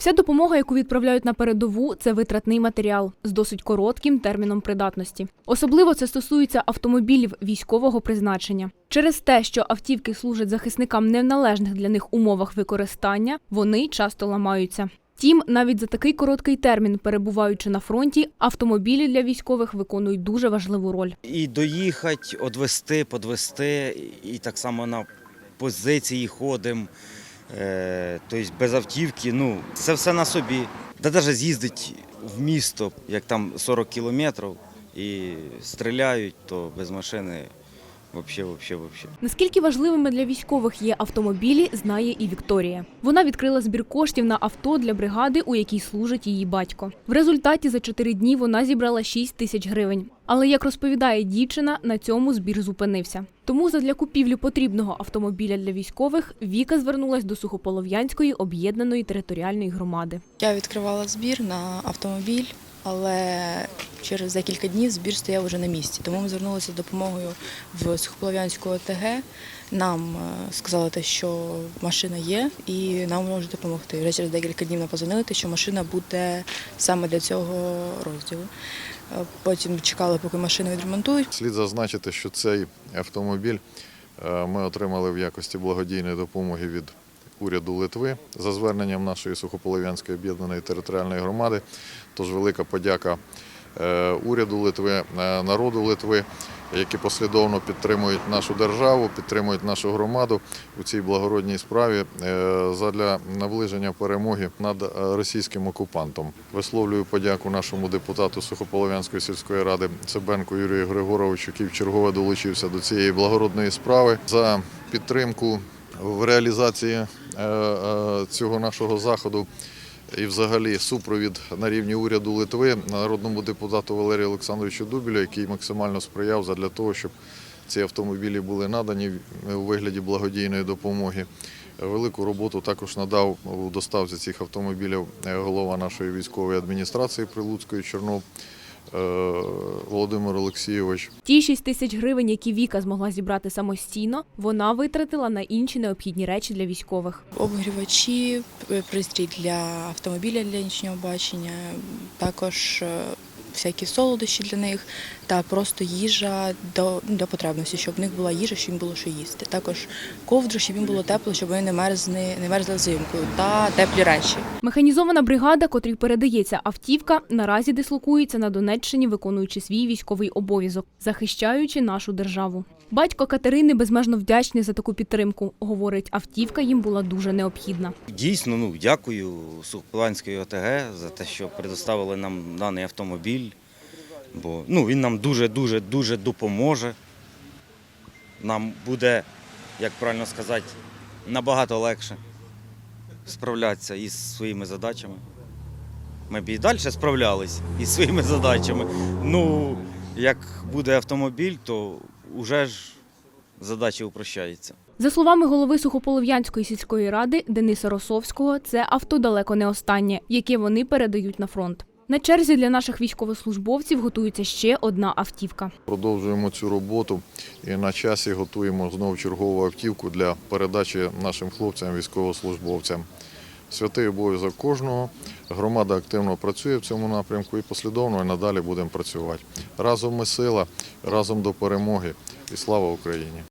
Вся допомога, яку відправляють на передову, це витратний матеріал з досить коротким терміном придатності. Особливо це стосується автомобілів військового призначення. Через те, що автівки служать захисникам не в належних для них умовах використання, вони часто ламаються. Втім, навіть за такий короткий термін, перебуваючи на фронті, автомобілі для військових виконують дуже важливу роль. І доїхати, одвести, подвести, і так само на позиції ходимо. Е, тобто без автівки, ну, це все на собі. Та навіть з'їздити в місто, як там 40 кілометрів, і стріляють, то без машини взагалі, взагалі, взагалі. Наскільки важливими для військових є автомобілі, знає і Вікторія. Вона відкрила збір коштів на авто для бригади, у якій служить її батько. В результаті за чотири дні вона зібрала 6 тисяч гривень. Але як розповідає дівчина, на цьому збір зупинився. Тому задля купівлі потрібного автомобіля для військових Віка звернулась до Сухополов'янської об'єднаної територіальної громади. Я відкривала збір на автомобіль, але через декілька днів збір стояв вже на місці. Тому ми звернулися за допомогою в Сухополов'янську ОТГ. Нам е, сказали, те, що машина є і нам можуть допомогти. Вже через декілька днів нам позвонили, що машина буде саме для цього розділу. Е, Потім чекали, поки машину відремонтують. Слід зазначити, що цей автомобіль е, ми отримали в якості благодійної допомоги від уряду Литви за зверненням нашої Сухополов'янської об'єднаної територіальної громади. Тож велика подяка е, уряду Литви, е, народу Литви, які послідовно підтримують нашу державу, підтримують нашу громаду у цій благородній справі е, задля наближення перемоги над російським окупантом. Висловлюю подяку нашому депутату Сухополов'янської сільської ради Цибенку Юрію Григоровичу, який вчергове долучився до цієї благородної справи за підтримку в реалізації цього нашого заходу. І взагалі супровід на рівні уряду Литви народному депутату Валерію Олександровичу Дубілю, який максимально сприяв для того, щоб ці автомобілі були надані у вигляді благодійної допомоги. Велику роботу також надав у доставці цих автомобілів е, голова нашої військової адміністрації Прилуцької Чорнов е, Володимир Олексійович. Ті 6 тисяч гривень, які Віка змогла зібрати самостійно, вона витратила на інші необхідні речі для військових. Обігрівачі, пристрій для автомобіля для нічного бачення, також е, всякі солодощі для них та просто їжа до, для потребності, щоб в них була їжа, щоб їм було що їсти. Також ковдру, щоб їм було тепло, щоб вони не мерзли, не мерзли взимку, та теплі речі. Механізована бригада, котрій передається автівка, наразі дислокується на Донеччині, виконуючи свій військовий обов'язок, захищаючи нашу державу. Батько Катерини безмежно вдячний за таку підтримку. Говорить, автівка їм була дуже необхідна. Дійсно, ну, дякую Сухопланської ОТГ за те, що предоставили нам даний автомобіль. Бо ну, він нам дуже-дуже дуже допоможе. Нам буде, як правильно сказати, набагато легше справлятися із своїми задачами. Ми б і далі справлялись із своїми задачами. Ну, як буде автомобіль, то вже ж задача упрощається. За словами голови Сухополов'янської сільської ради Дениса Росовського, це авто далеко не останнє, яке вони передають на фронт. На черзі для наших військовослужбовців готується ще одна автівка. Продовжуємо цю роботу і на часі готуємо знову чергову автівку для передачі нашим хлопцям, військовослужбовцям. Святий обов'язок кожного. Громада активно працює в цьому напрямку і послідовно і надалі будемо працювати. Разом ми сила, разом до перемоги і слава Україні!